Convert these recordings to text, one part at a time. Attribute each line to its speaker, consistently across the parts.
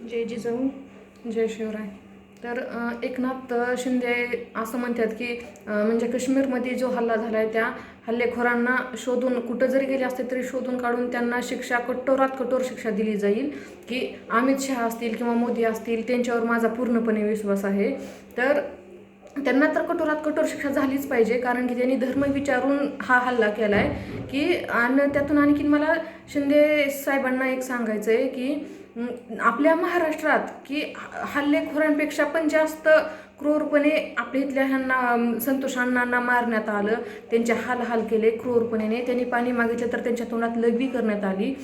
Speaker 1: जय जिजाऊ जय शिवराय. तर एकनाथ शिंदे असं म्हणतात की म्हणजे काश्मीरमध्ये जो हल्ला झाला आहे त्या हल्लेखोरांना शोधून कुठं जरी गेले असते तरी शोधून काढून त्यांना शिक्षा कठोरात कठोर शिक्षा दिली जाईल की अमित शहा असतील किंवा मोदी असतील त्यांच्यावर माझा पूर्णपणे विश्वास आहे. तर त्यांना तर कठोरात कठोर शिक्षा झालीच पाहिजे कारण की त्यांनी धर्म विचारून हा हल्ला केला आहे की आणि त्यातून आणखीन मला शिंदे साहेबांना एक सांगायचं आहे की आपल्या महाराष्ट्रात की हल्लेखोरांपेक्षा पण जास्त क्रूरपणे आपल्या इथल्या ह्यांना संतोषांना संतोष अण्णांना मारण्यात आलं. त्यांचे हाल हाल केले क्रूरपणेने. त्यांनी पाणी मागितलं तर त्यांच्या तोंडात लघवी करण्यात आली.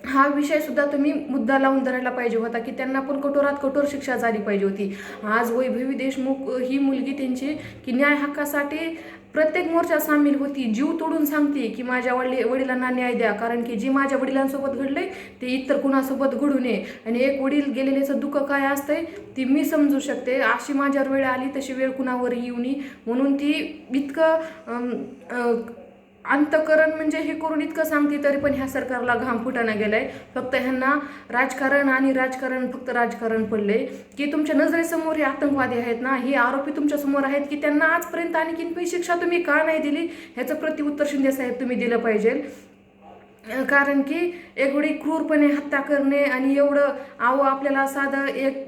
Speaker 1: हा विषय सुद्धा तुम्ही मुद्दा लावून धरायला पाहिजे होता की त्यांना पण कठोरात कठोर शिक्षा झाली पाहिजे होती. आज वैभवी देशमुख ही मुलगी त्यांची की न्याय हक्कासाठी प्रत्येक मोर्चा सामील होती. जीव तोडून सांगते की माझ्या वडले वडिलांना न्याय द्या. कारण की जी माझ्या वडिलांसोबत घडलंय ते इतर कुणासोबत घडू नये. आणि एक वडील गेलेल्याचं दुःख काय असतंय ती मी समजू शकते. अशी माझ्यावर वेळ आली तशी वेळ कुणावर येऊ नये. म्हणून ती इतकं अंतकरण म्हणजे हे करून इतकं सांगते तरी पण ह्या सरकारला घाम फुटाना गेलाय. फक्त ह्यांना राजकारण आणि राजकारण फक्त राजकारण पडले. की तुमच्या नजरेसमोर हे आतंकवादी आहेत ना हे आरोपी तुमच्यासमोर आहेत की त्यांना आजपर्यंत आणखीन पण शिक्षा तुम्ही का नाही दिली? ह्याचं प्रतिउत्तर शिंदे साहेब तुम्ही दिलं पाहिजे. कारण की एवढी क्रूरपणे हत्या करणे आणि एवढं आहो आपल्याला साधं एक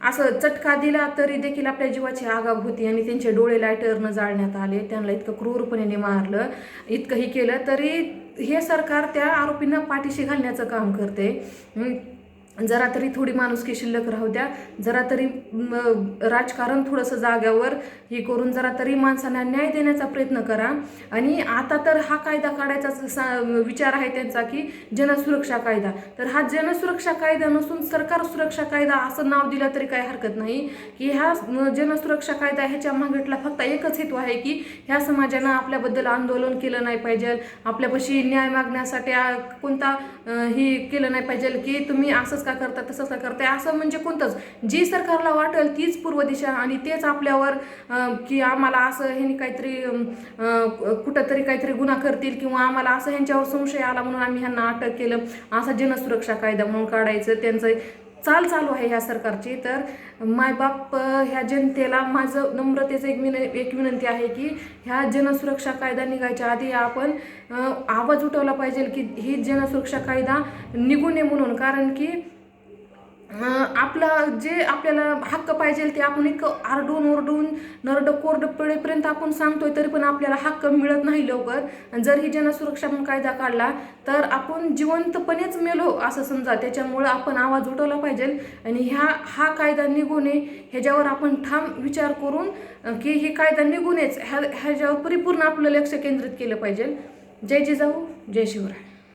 Speaker 1: असं चटका दिला तरी देखील आपल्या जीवाची आगाव होती आणि त्यांचे डोळे लायटरनं जाळण्यात आले. त्यांना इतकं क्रूरपणे मारलं इतकंही केलं तरी हे सरकार त्या आरोपींना पाठीशी घालण्याचं काम करते. जरा तरी थोडी माणुसकी शिल्लक राहू द्या. जरा तरी राजकारण थोडंसं जाग्यावर हे करून जरा तरी माणसांना न्याय देण्याचा प्रयत्न करा. आणि आता तर हा कायदा काढायचा सा- विचार आहे त्यांचा की जनसुरक्षा कायदा. तर हा जनसुरक्षा कायदा नसून सरकार सुरक्षा कायदा असं नाव दिलं तरी काही हरकत नाही. की ह्या जनसुरक्षा कायदा ह्याच्या मागटला फक्त एकच हेतू आहे की ह्या समाजानं आपल्याबद्दल आंदोलन केलं नाही पाहिजे. आपल्यापाशी न्याय मागण्यासाठी कोणता हे केलं नाही पाहिजे की तुम्ही असंच का करतात तसंच का करताय? असं म्हणजे कोणतंच. जी सरकारला वाटेल तीच पूर्व दिशा आणि तेच आपल्यावर की आम्हाला असं ह्यांनी काहीतरी कुठंतरी काहीतरी गुन्हा करतील किंवा आम्हाला असं ह्यांच्यावर संशय आला म्हणून आम्ही ह्यांना अटक केलं असा जनसुरक्षा कायदा म्हणून काढायचं त्यांचं चाल चालू आहे ह्या सरकारची. तर मायबाप ह्या जनतेला माझं नम्रतेचं एक विन एक विनंती आहे की ह्या जनसुरक्षा कायदा निघायच्या आधी आपण आवाज उठवला पाहिजे की ही जनसुरक्षा कायदा निघू नये म्हणून. कारण की आपला जे आपल्याला हक्क पाहिजे ते आपण इतकं आरडून ओरडून नरड कोरड पिळेपर्यंत आपण सांगतोय तरी पण आपल्याला हक्क मिळत नाही लवकर. जर ही जनसुरक्षा म्हणून कायदा काढला तर आपण जिवंतपणेच मेलो असं समजा. त्याच्यामुळं आपण आवाज उठवला पाहिजे. आणि ह्या हा कायदा निघू नये ह्याच्यावर आपण ठाम विचार करून की ही कायदा निघूनच ह्या ह्याच्यावर परिपूर्ण आपलं लक्ष केंद्रित केलं पाहिजे. जय जिजाऊ जय शिवराय.